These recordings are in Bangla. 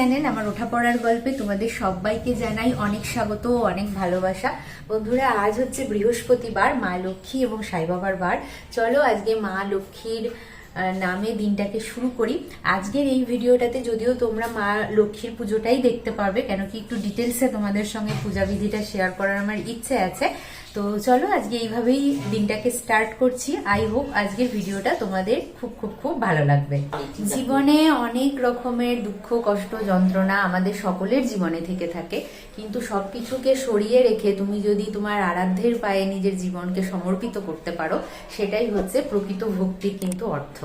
চ্যানেল, আমার ওঠা পড়ার গল্পে তোমাদের সবাইকে জানাই অনেক স্বাগত ও অনেক ভালোবাসা। বন্ধুরা, আজ হচ্ছে বৃহস্পতিবার, মা লক্ষ্মী এবং সাই বাবার বার। চলো আজকে মা লক্ষ্মীর নামে দিনটাকে শুরু করি। আজকের এই ভিডিওটাতে যদিও তোমরা মা লক্ষ্মীর পুজোটাই দেখতে পারবে, কেন কি একটু ডিটেলসে তোমাদের সঙ্গে পূজা বিধিটা শেয়ার করার আমার ইচ্ছে আছে। তো চলো আজকে এইভাবেই দিনটাকে স্টার্ট করছি। আই হোপ আজকের ভিডিওটা তোমাদের খুব খুব খুব ভালো লাগবে। জীবনে অনেক রকমের দুঃখ, কষ্ট, যন্ত্রণা আমাদের সকলের জীবনে থেকে থাকে। কিন্তু সব কিছুকে সরিয়ে রেখে তুমি যদি তোমার আরাধ্যের পায়ে নিজের জীবনকে সমর্পিত করতে পারো, সেটাই হচ্ছে প্রকৃত ভক্তির কিন্তু অর্থ।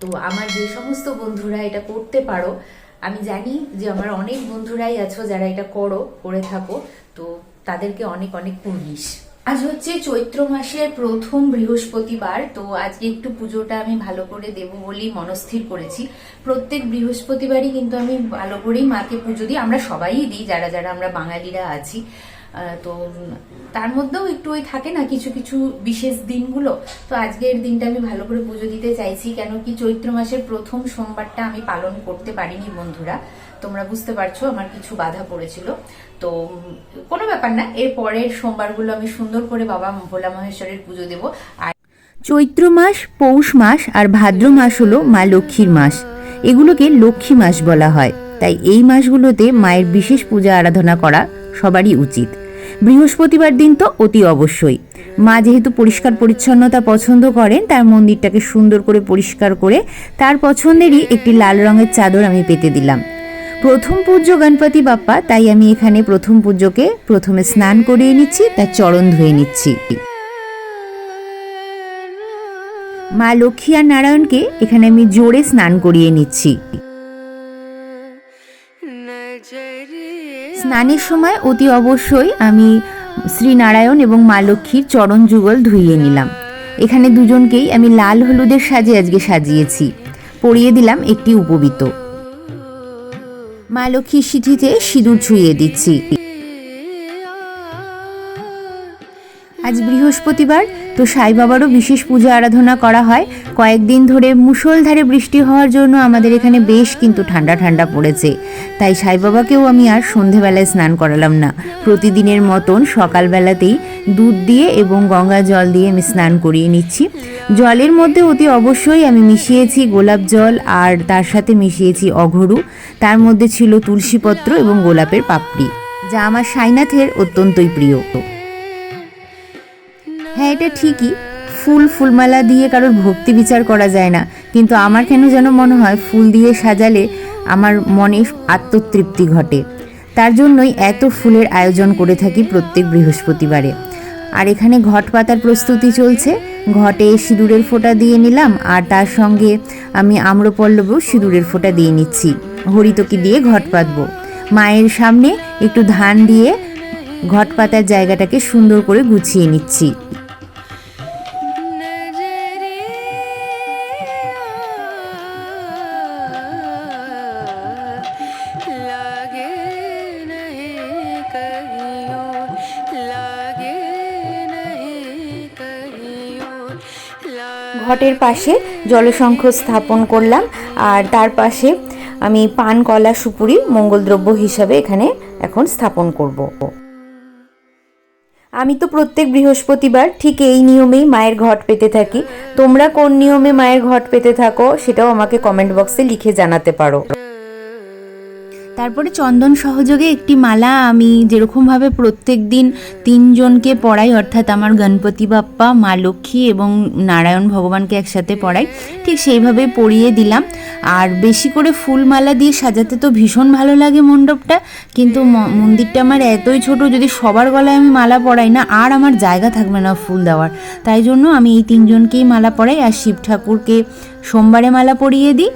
তো আমার যে সমস্ত বন্ধুরা এটা করতে পারো, আমি জানি যে আমার অনেক বন্ধুরাই আছো যারা এটা করো, করে থাকো। তো তাদেরকে অনেক অনেক কুর্নিশ আজ হচ্ছে চৈত্র মাসের প্রথম বৃহস্পতিবার, তো আজকে একটু পুজোটা আমি ভালো করে দেব বলেই মনস্থির করেছি। প্রত্যেক বৃহস্পতিবারই কিন্তু আমি ভালো করেই মাকে পুজো দিই, আমরা সবাই দিই, যারা যারা আমরা বাঙালিরা আছি। তো তার মধ্যেও একটু ওই থাকে না কিছু কিছু বিশেষ দিনগুলো। তো আজকের দিনটা আমি ভালো করে পুজো দিতে চাইছি, কেন কি চৈত্র মাসের প্রথম সোমবারটা আমি পালন করতে পারিনি বন্ধুরা। তোমরা বুঝতে পারছ, আমার কিছু বাধা পড়েছিল। তো, কোনো ব্যাপার না, এর পরের সোমবারগুলো আমি সুন্দর করে বাবা ভোলা মহেশ্বরের পুজো দেবো। আর চৈত্র মাস, পৌষ মাস আর ভাদ্র মাস হলো মা লক্ষ্মীর মাস। এগুলোকে লক্ষ্মী মাস বলা হয়। তাই এই মাসগুলোতে মায়ের বিশেষ পূজা আরাধনা করা সবারই উচিত। বৃহস্পতিবার দিন তো অতি অবশ্যই। মা যেহেতু পরিষ্কার পরিচ্ছন্নতা পছন্দ করেন, তার মন্দিরটাকে সুন্দর করে পরিষ্কার করে তার পছন্দেরই একটি লাল রঙের চাদর আমি পেতে দিলাম। প্রথম পূজ্য গণপতি বাপ্পা, তাই আমি এখানে প্রথম পূজ্যকে প্রথমে স্নান করিয়ে নিচ্ছি, তার চরণ ধুয়ে নিচ্ছি। মা লক্ষ্মী আর নারায়ণকে এখানে আমি জোরে স্নান করিয়ে নিচ্ছি। স্নানের সময় অতি অবশ্যই আমি শ্রী নারায়ণ এবং মা লক্ষ্মীর চরণ যুগল ধুইয়ে নিলাম। এখানে দুজনকেই আমি লাল হলুদের সাজে আজকে সাজিয়েছি। পরিয়ে দিলাম একটি উপবিত। মা সিঁঠিতে সিঁথিতে সিঁদুর ছুঁয়ে দিচ্ছি। আজ বৃহস্পতিবার তো সাই বাবারও বিশেষ পূজা আরাধনা করা হয়। কয়েকদিন ধরে মুষলধারে বৃষ্টি হওয়ার জন্য আমাদের এখানে বেশ কিন্তু ঠান্ডা ঠান্ডা পড়েছে। তাই সাই বাবাকেও আমি আর সন্ধেবেলায় স্নান করালাম না। প্রতিদিনের মতন সকালবেলাতেই দুধ দিয়ে এবং গঙ্গা জল দিয়ে আমি স্নান করিয়ে নিচ্ছি। জলের মধ্যে অতি অবশ্যই আমি মিশিয়েছি গোলাপ জল আর তার সাথে মিশিয়েছি অঘরু। তার মধ্যে ছিল তুলসীপত্র এবং গোলাপের পাপড়ি, যা আমার সাইনাথের অত্যন্তই প্রিয়। হ্যাঁ এটা ঠিকই। ফুল ফুলমালা দিয়ে কারোর ভক্তি বিচার করা যায় না। কিন্তু আমার কেন যেন মনে হয় ফুল দিয়ে সাজালে আমার মনে আত্মতৃপ্তি ঘটে। তার জন্যই এত ফুলের আয়োজন করে থাকি প্রত্যেক বৃহস্পতিবারে। আর এখানে ঘট পাতার প্রস্তুতি চলছে। ঘটে সিঁদুরের ফোঁটা দিয়ে নিলাম, আর তার সঙ্গে আমি আম্রপল্লবেও সিঁদুরের ফোঁটা দিয়ে নিচ্ছি। হরিতকি দিয়ে ঘট পাতবো। মায়ের সামনে একটু ধান দিয়ে ঘট পাতার জায়গাটাকে সুন্দর করে গুছিয়ে নিচ্ছি। ঘটের পাশে জলসংখ্য স্থাপন করলাম, আর তার পাশে আমি পান, কলা, সুপুরি মঙ্গলদ্রব্য হিসাবে এখানে এখন স্থাপন করব। আমি তো প্রত্যেক বৃহস্পতিবার ঠিক এই নিয়মেই মায়ের ঘট পেতে থাকি। তোমরা কোন নিয়মে মায়ের ঘট পেতে থাকো সেটাও আমাকে কমেন্ট বক্সে লিখে জানাতে পারো। তারপরে চন্দন সহযোগে একটি মালা আমি যেরকমভাবে প্রত্যেক দিন তিনজনকে পড়াই, অর্থাৎ আমার গণপতি বাপ্পা, মা লক্ষ্মী এবং নারায়ণ ভগবানকে একসাথে পড়াই, ঠিক সেইভাবে পরিয়ে দিলাম। আর বেশি করে ফুল মালা দিয়ে সাজাতে তো ভীষণ ভালো লাগে মণ্ডপটা, কিন্তু মন্দিরটা আমার এতই ছোট যদি সবার গলায় আমি মালা পরাই না, আর আমার জায়গা থাকবে না ফুল দেওয়ার। তাই জন্য আমি এই তিনজনকেই মালা পরাই আর শিব ঠাকুরকে সোমবারে মালা পরিয়ে দিই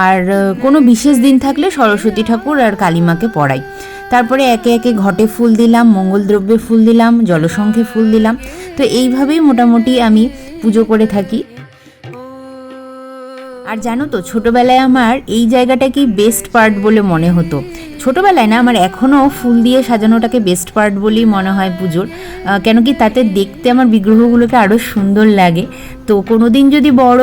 আর কোনো বিশেষ দিন থাকলে সরস্বতী ঠাকুর আর কালীমাকে পড়াই। তারপরে একে একে ঘটে ফুল দিলাম মঙ্গলদ্রব্যে ফুল দিলাম, জলসংখ্যে ফুল দিলাম। তো এইভাবেই মোটামুটি আমি পুজো করে থাকি। আর জানো তো, ছোটবেলায় আমার এই জায়গাটাকেই বেস্ট পার্ট বলে মনে হতো। ছোটোবেলায় না আমার এখনও ফুল দিয়ে সাজানোটাকে বেস্ট পার্ট বলেই মনে হয় পুজোর। কেন কি তাতে দেখতে আমার বিগ্রহগুলোকে আরও সুন্দর লাগে। তো কোনো দিন যদি বড়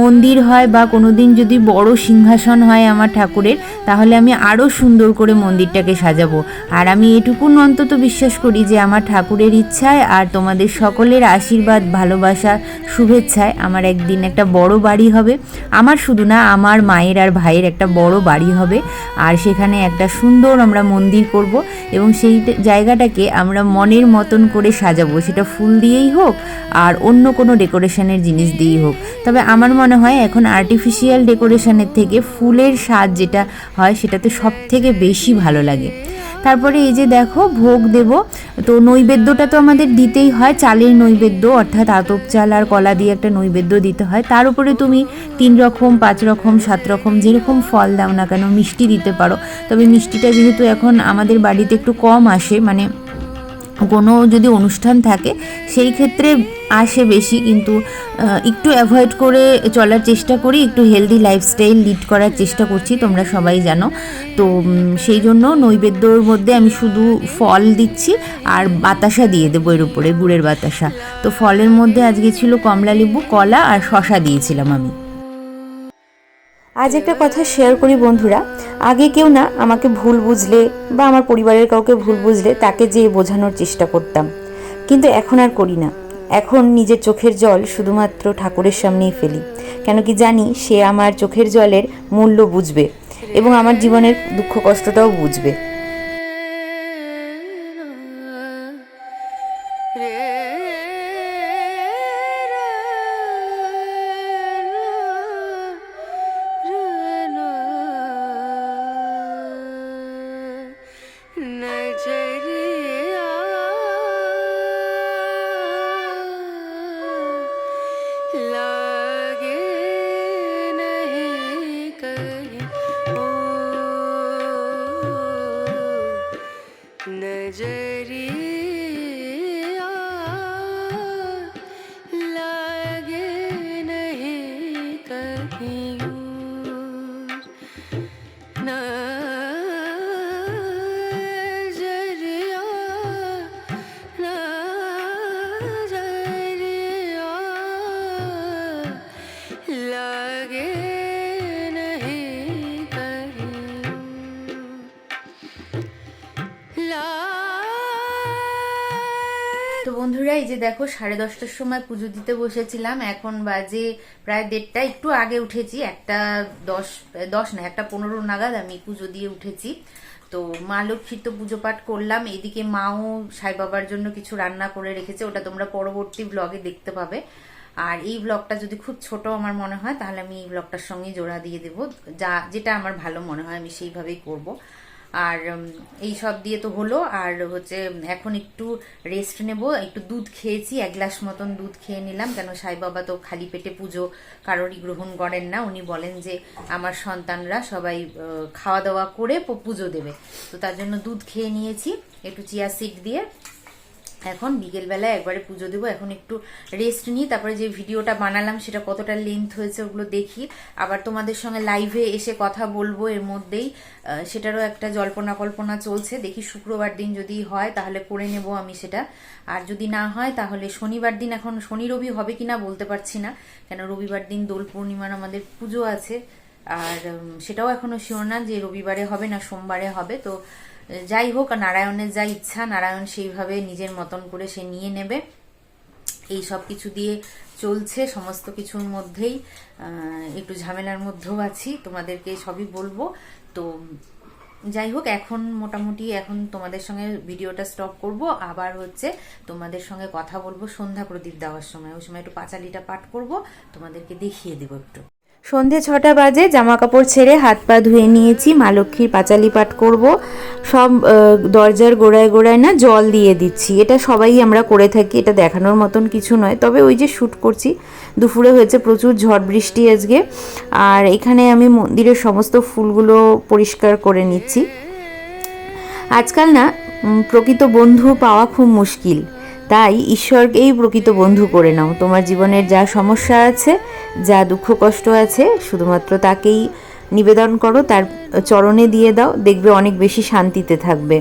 মন্দির হয় বা কোনো দিন যদি বড় সিংহাসন হয় আমার ঠাকুরের, তাহলে আমি আরও সুন্দর করে মন্দিরটাকে সাজাবো। আর আমি এটুকুন অন্তত বিশ্বাস করি যে আমার ঠাকুরের ইচ্ছায় আর তোমাদের সকলের আশীর্বাদ, ভালোবাসা, শুভেচ্ছায় আমার একদিন একটা বড় বাড়ি হবে। আমার শুধু না, আমার মায়ের আর ভাইয়ের একটা বড় বাড়ি হবে। আর সেখানে একটা সুন্দর আমরা মন্দির করব এবং সেই জায়গাটাকে আমরা মনের মতন করে সাজাবো। সেটা ফুল দিয়েই হোক আর অন্য কোনো ডেকোরেশনের জিনিস দিয়েই হোক। তবে আমার মনে হয় এখন আর্টিফিশিয়াল ডেকোরেশনের থেকে ফুলের স্বাদ যেটা হয় সেটাতে সব থেকে বেশি ভালো লাগে। তারপরে এই যে দেখো ভোগ দেব। তো নৈবেদ্যটা তো আমাদের দিতেই হয়, চালের নৈবেদ্য, অর্থাৎ আতপ চাল আর কলা দিয়ে একটা নৈবেদ্য দিতে হয়। তার উপরে তুমি তিন রকম, পাঁচ রকম, সাত রকম যেরকম ফল দাও না কেন মিষ্টি দিতে পারো। তবে মিষ্টিটা যেহেতু এখন আমাদের বাড়িতে একটু কম আসে মানে কোনো যদি অনুষ্ঠান থাকে, সেই ক্ষেত্রে আসে বেশি, কিন্তু একটু অ্যাভয়েড করে চলার চেষ্টা করি, একটু হেলদি লাইফস্টাইল লিড করার চেষ্টা করছি, তোমরা সবাই জানো। তো সেই জন্য নৈবেদ্যর মধ্যে আমি শুধু ফল দিচ্ছি, আর বাতাসা দিয়ে দেবো এর উপরে, গুড়ের বাতাসা। তো ফলের মধ্যে আজকে ছিল কমলা লেবু কলা আর শশা দিয়েছিলাম আমি। আজ একটা কথা শেয়ার করি বন্ধুরা। আগে কেউ না আমাকে ভুল বুঝলে বা আমার পরিবারের কাউকে ভুল বুঝলে তাকে যেয়ে বোঝানোর চেষ্টা করতাম। কিন্তু এখন আর করি না। এখন নিজের চোখের জল শুধুমাত্র ঠাকুরের সামনেই ফেলি। কেন কি জানি সে আমার চোখের জলের মূল্য বুঝবে এবং আমার জীবনের দুঃখ কষ্টটাও বুঝবে। বন্ধুরা, এই যে দেখো, সাড়ে দশটার সময় পুজো দিতে বসেছিলাম। এখন বাজে প্রায় দেড়টা, একটু আগে উঠেছি, একটা দশ দশ না, একটা পনেরো নাগাদ আমি পুজো দিয়ে উঠেছি। তো মা লক্ষ্মীর তো পুজো পাঠ করলাম, এদিকে মাও সাই বাবার জন্য কিছু রান্না করে রেখেছে, ওটা তোমরা পরবর্তী ব্লগে দেখতে পাবে। আর এই ব্লগটা যদি খুব ছোট আমার মনে হয়, তাহলে আমি এই ব্লগটার সঙ্গে জোড়া দিয়ে দেবো। যা, যেটা আমার ভালো মনে হয়, আমি সেইভাবেই করব। আর এই সব দিয়ে তো হলো। আর হচ্ছে, এখন একটু রেস্ট নেব। একটু দুধ খেয়েছি, এক গ্লাস মতন দুধ খেয়ে নিলাম। কেন সাই বাবা তো খালি পেটে পুজো কারোরই গ্রহণ করেন না। উনি বলেন যে, আমার সন্তানরা সবাই খাওয়া দাওয়া করে পুজো দেবে। তো তার জন্য দুধ খেয়ে নিয়েছি, একটু চিয়া সিড দিয়ে। এখন বিকেলবেলায় একবারে পুজো দেবো, এখন একটু রেস্ট নিই, তারপরে যে ভিডিওটা বানালাম সেটা কতটা লেন্থ হয়েছে ওগুলো দেখি। আবার তোমাদের সঙ্গে লাইভে এসে কথা বলব এর মধ্যেই। সেটারও একটা জল্পনা কল্পনা চলছে, দেখি শুক্রবার দিন যদি হয় তাহলে করে নেব আমি সেটা। আর যদি না হয় তাহলে শনিবার দিন এখন শনি রবি হবে কিনা বলতে পারছি না, কেন রবিবার দিন দোল পূর্ণিমার আমাদের পুজো আছে। আর সেটাও এখনও শিওর না যে রবিবারে হবে না সোমবারে হবে, তো যাই হোক নারায়ণের যা ইচ্ছা, নারায়ণ সেইভাবে নিজের মতন করে সে নিয়ে নেবে। এই সব কিছু দিয়ে চলছে, সমস্ত কিছুর মধ্যেই একটু ঝামেলার মধ্যেও আছি, তোমাদেরকে সবই বলব। তো যাই হোক, এখন মোটামুটি এখন তোমাদের সঙ্গে ভিডিওটা স্টপ করব। আবার হচ্ছে তোমাদের সঙ্গে কথা বলব সন্ধ্যা প্রদীপ দেওয়ার সময়। ওই সময় একটু পাঁচালিটা পাঠ করব, তোমাদেরকে দেখিয়ে দেবো একটু। সন্ধে ছটা বাজে জামা কাপড় ছেড়ে হাত পা ধুয়ে নিয়েছি, মা লক্ষ্মীর পাঁচালি পাঠ করব। সব দরজার গোড়ায় গোড়ায় না জল দিয়ে দিচ্ছি। এটা সবাই আমরা করে থাকি, এটা দেখানোর মতন কিছু নয়। তবে ওই যে শ্যুট করছি, দুপুরে হয়েছে প্রচুর ঝড় বৃষ্টি আজকে। আর এখানে আমি মন্দিরের সমস্ত ফুলগুলো পরিষ্কার করে নিচ্ছি। আজকাল না প্রকৃত বন্ধু পাওয়া খুব মুশকিল। তাই ঈশ্বরকেই প্রকৃত বন্ধু করে নাও। তোমার জীবনের যা সমস্যা আছে, যা দুঃখ কষ্ট আছে, শুধুমাত্র তাকেই নিবেদন করো, তার চরণে দিয়ে দাও, দেখবে অনেক বেশি শান্তিতে থাকবে।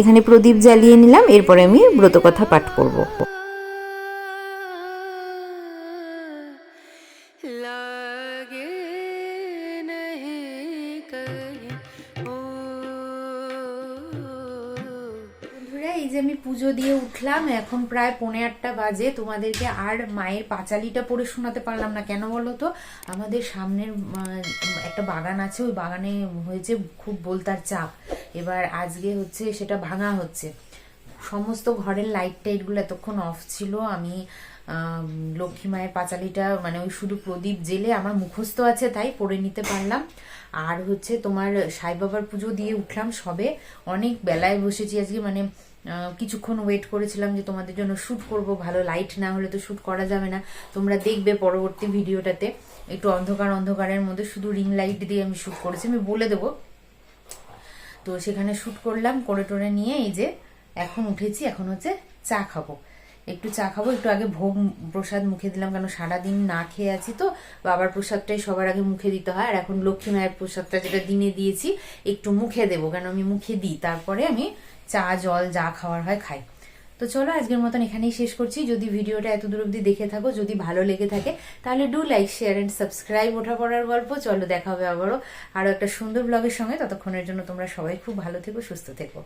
এখানে প্রদীপ জ্বালিয়ে নিলাম, এরপরে আমি ব্রতকথা পাঠ করব। উঠলাম এখন প্রায় পৌনে আটটা বাজে। তোমাদেরকে আর মায়ের পাঁচালিটা পড়ে শোনাতে পারলাম না। কেন বলো তো? আমাদের সামনের একটা বাগান আছে। ওই বাগানে হয়েছে খুব বলতার চাপ। এবার আজকে হচ্ছে সেটা ভাঙা হচ্ছে। সমস্ত ঘরের লাইট টাইটগুলো এতক্ষণ অফ ছিল। আমি লক্ষ্মী মায়ের পাঁচালিটা মানে ওই শুধু প্রদীপ জেলে আমার মুখস্থ আছে, তাই পড়ে নিতে পারলাম। আর হচ্ছে তোমার সাই বাবার পুজো দিয়ে উঠলাম সবে। অনেক বেলায় বসেছি আজকে। মানে কিছুক্ষণ ওয়েট করেছিলাম যে তোমাদের জন্য শ্যুট করব, ভালো লাইট না হলে তো শ্যুট করা যাবে না। তোমরা দেখবে পরবর্তী ভিডিওটাতে একটু অন্ধকার, অন্ধকারের মধ্যে শুধু রিং লাইট দিয়ে আমি শ্যুট করেছি, আমি বলে দেবো। তো সেখানে শ্যুট করলাম, করে টোরে নিয়ে এই যে এখন উঠেছি, এখন হচ্ছে চা খাব। একটু চা খাব, একটু আগে ভোগ, প্রসাদ মুখে দিলাম কেন সারাদিন না খেয়ে আছি তো। বাবার প্রসাদটাই সবার আগে মুখে দিতে হয়, আর এখন লক্ষ্মী মায়ের প্রসাদটা যেটা দিনে দিয়েছি, একটু মুখে দেবো, কেন আমি মুখে দিই। তারপরে আমি চা, জল, যা খাওয়ার হয় খাই। তো চলো আজকের মতন এখানেই শেষ করছি। যদি ভিডিওটা এত দূর অব্দি দেখে থাকো, যদি ভালো লেগে থাকে, তাহলে do like share and subscribe ওঠা পড়ার গল্প। চলো দেখা হবে আবারও আরও একটা সুন্দর ব্লগের সঙ্গে। ততক্ষণের জন্য তোমরা সবাই খুব ভালো থেকো, সুস্থ থেকো।